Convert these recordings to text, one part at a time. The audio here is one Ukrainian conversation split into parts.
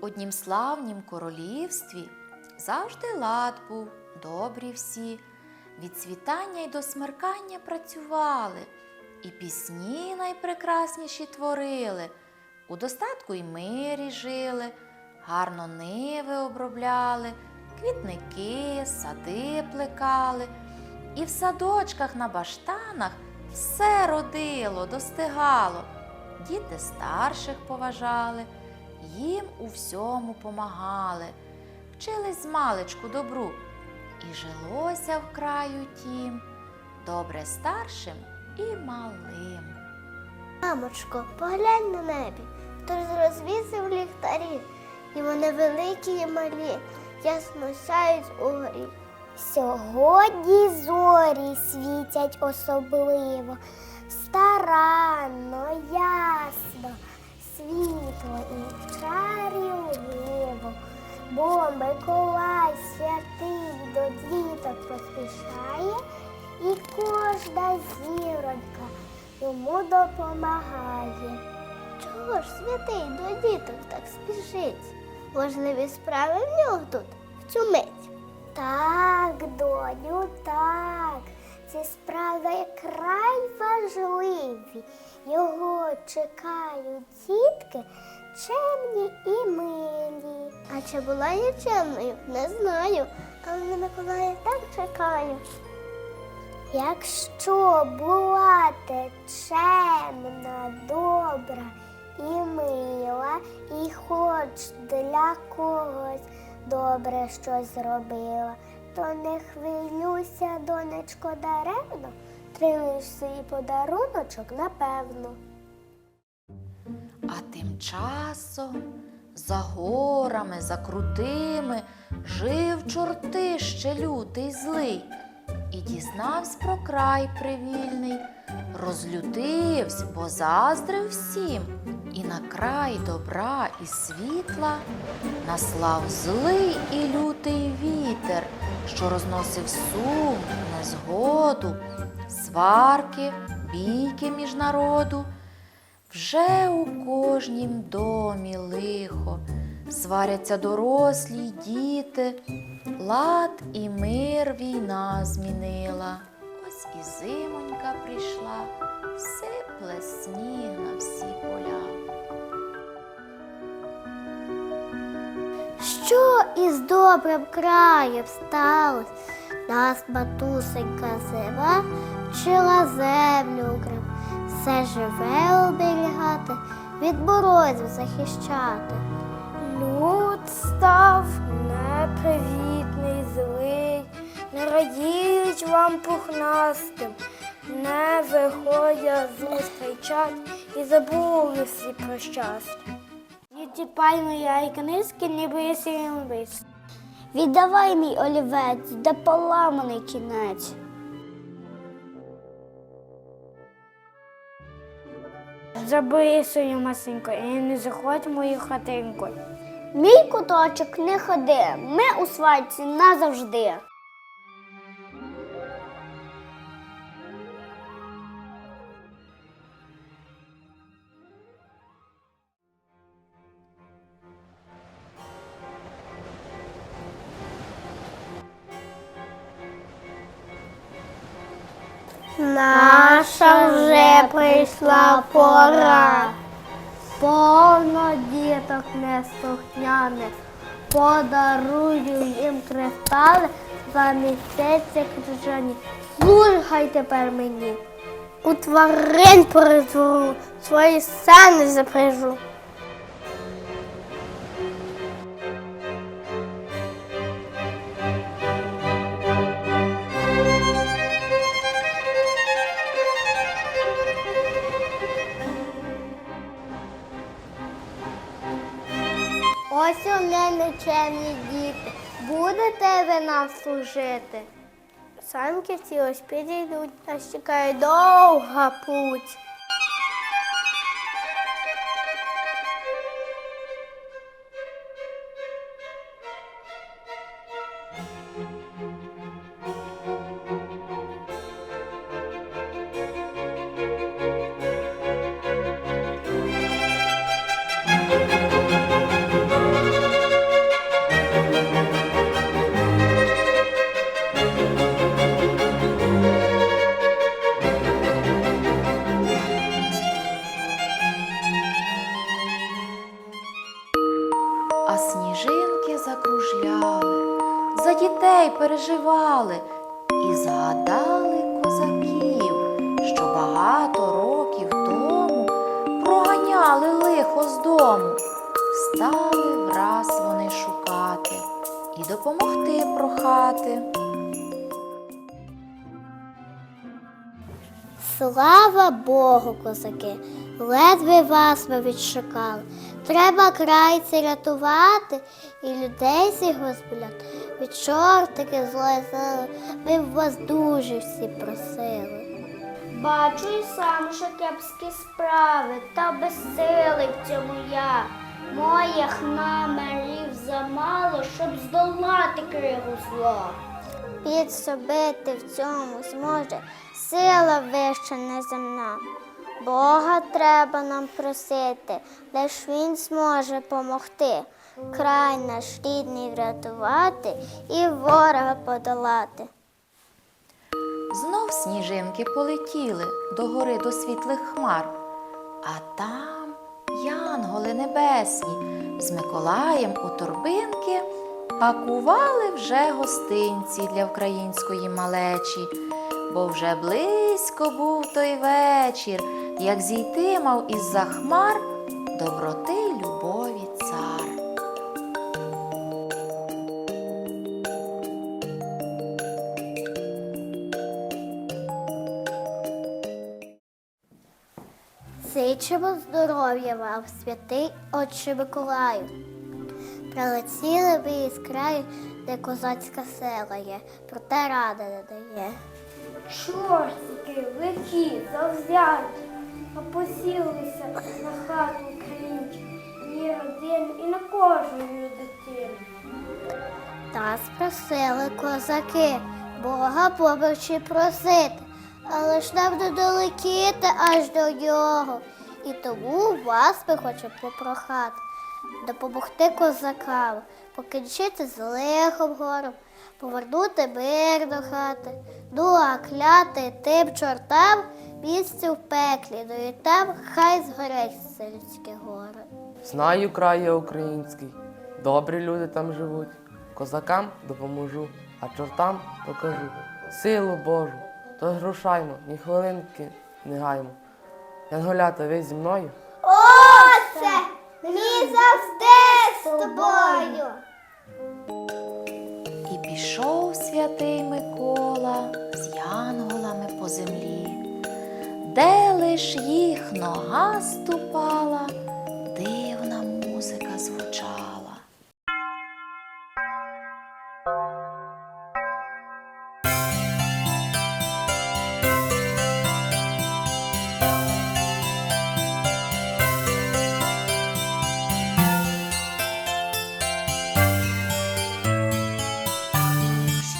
однім славнім королівстві завжди лад був, добрі всі. Від світання й до смеркання працювали, і пісні найпрекрасніші творили, у достатку й мирі жили, гарно ниви обробляли, квітники, сади плекали, і в садочках на баштанах все родило, достигало. Діти старших поважали, їм у всьому помагали, вчились маличку добру, і жилося в краю тім, добре старшим і малим. Мамочко, поглянь на небі, хтось розвісив ліхтарі, і вони великі і малі, ясно сяють угорі. Сьогодні зорі світять особливо, старанно, ясно, світло і чарівливо. Бо Миколай святий до діток поспішає, і кожна зіронька йому допомагає. Чого ж святий до діток так спішить? Важливі справи в нього тут в цю мить. Так, доню, так. Ці справи край важливі. Його чекають дітки чемні і милі. А чи була я чемною? Не знаю. Але на Миколая так чекаю. Якщо була ти чемна, добра і мила, і хоч для когось добре щось зробила, то не хвилюйся, донечко, даремно, тримаєш свій подаруночок напевно. А тим часом за горами, за крутими жив чорти ще лютий злий і дізнався про край привільний, розлютився, бо заздрив всім, і на край добра і світла наслав злий і лютий вітер, що розносив сум, незгоду, сварки, бійки між народу. Вже у кожнім домі лихо, сваряться дорослі діти, лад і мир війна змінила. Ось і зимонька прийшла, сипле сніг на всі поля. Що із добрим краєм сталось? Нас матусенька зима вчила землю укрив, все живе оберігати, від морозів захищати. Люд став непривітний, злий, не радіють вам пухнастим, не виходять зустрічать і забули всі про щастя. Відчіпай моя книжки, ніби я сімбись. Віддавай мій олівець, де поламаний кінець. Забери свою масеньку і не заходь в мою хатинку. Мій куточок не ходи, ми у свадці назавжди. Наша вже прийшла пора. Повно діток неслухняних. Подарую їм кристали за місяця крижані. Слухай тепер мені. У тварин перетвору, свої сани запряжу. Ось у мене нечемні діти. Будете ви нам служити. Самки Санківці ось підійдуть, нас чекає довга путь. Запереживали і згадали козаків, що багато років тому проганяли лихо з дому. Стали враз вони шукати і допомогти прохати. Слава Богу, козаки, ледве вас ми відшукали. Треба край цей рятувати і людей його збіляти. Від чортики злої сили, ми в вас дуже всі просили. Бачу і сам, що кепські справи, та безсилий в цьому я. Моїх намірів замало, щоб здолати кригу зла. Підсобити в цьому зможе сила вища неземна. Бога треба нам просити, лиш він зможе помогти, край наш рідний врятувати і ворога подолати. Знов сніжинки полетіли до гори до світлих хмар, а там янголи небесні з Миколаєм у торбинки пакували вже гостинці для української малечі, бо вже близько був той вечір, як зійти мав із-за хмар доброти й любові цар. Сичимо здоров'я вам, святий Отче Миколаю. Прилетіли ви із краю, де козацька села є, проте ради не дає. Чортики, лихі, завзяті, опосілися на хату українців, ні родин і на кожну дитину. Та спросили козаки, Бога побачи просити, але ж нам не долетіти аж до нього. І тому вас ми хочемо попрохати, допомогти козакам, покінчити з лихом гором, повернути мир до хати, ну а кляти тим чортам місце в пеклі, ну і там хай згорять все людське горе. Знаю край я український, добрі люди там живуть. Козакам допоможу, а чортам покажу. Силу Божу, тож рушаймо, ні хвилинки не гаймо. Янголята, ви зі мною? Оце мій завжди з тобою. І пішов святий Микола з янголами по землі, де лиш їх нога ступала, дивна музика звучала.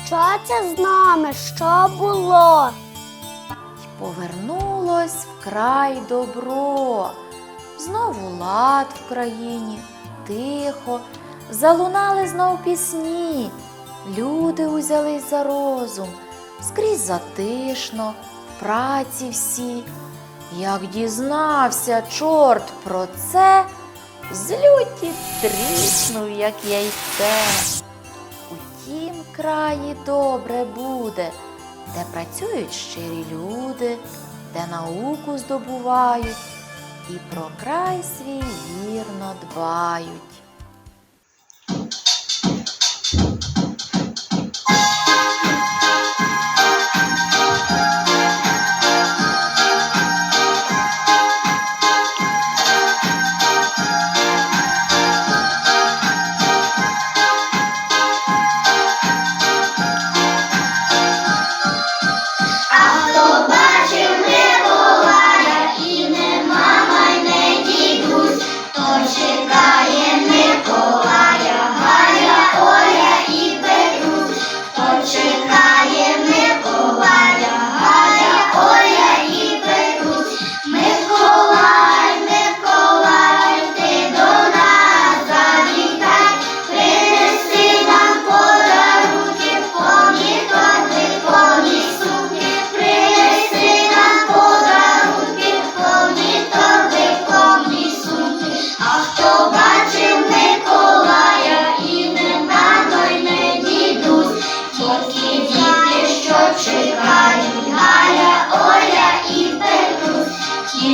Що це з нами? Що було? Повернулось вкрай добро. Знову лад в країні, тихо, залунали знов пісні. Люди узялись за розум, скрізь затишно, в праці всі. Як дізнався чорт про це, з люті тріснув, як яйце. У тім краї добре буде, де працюють щирі люди, де науку здобувають і про край свій вірно дбають.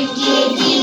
Thank you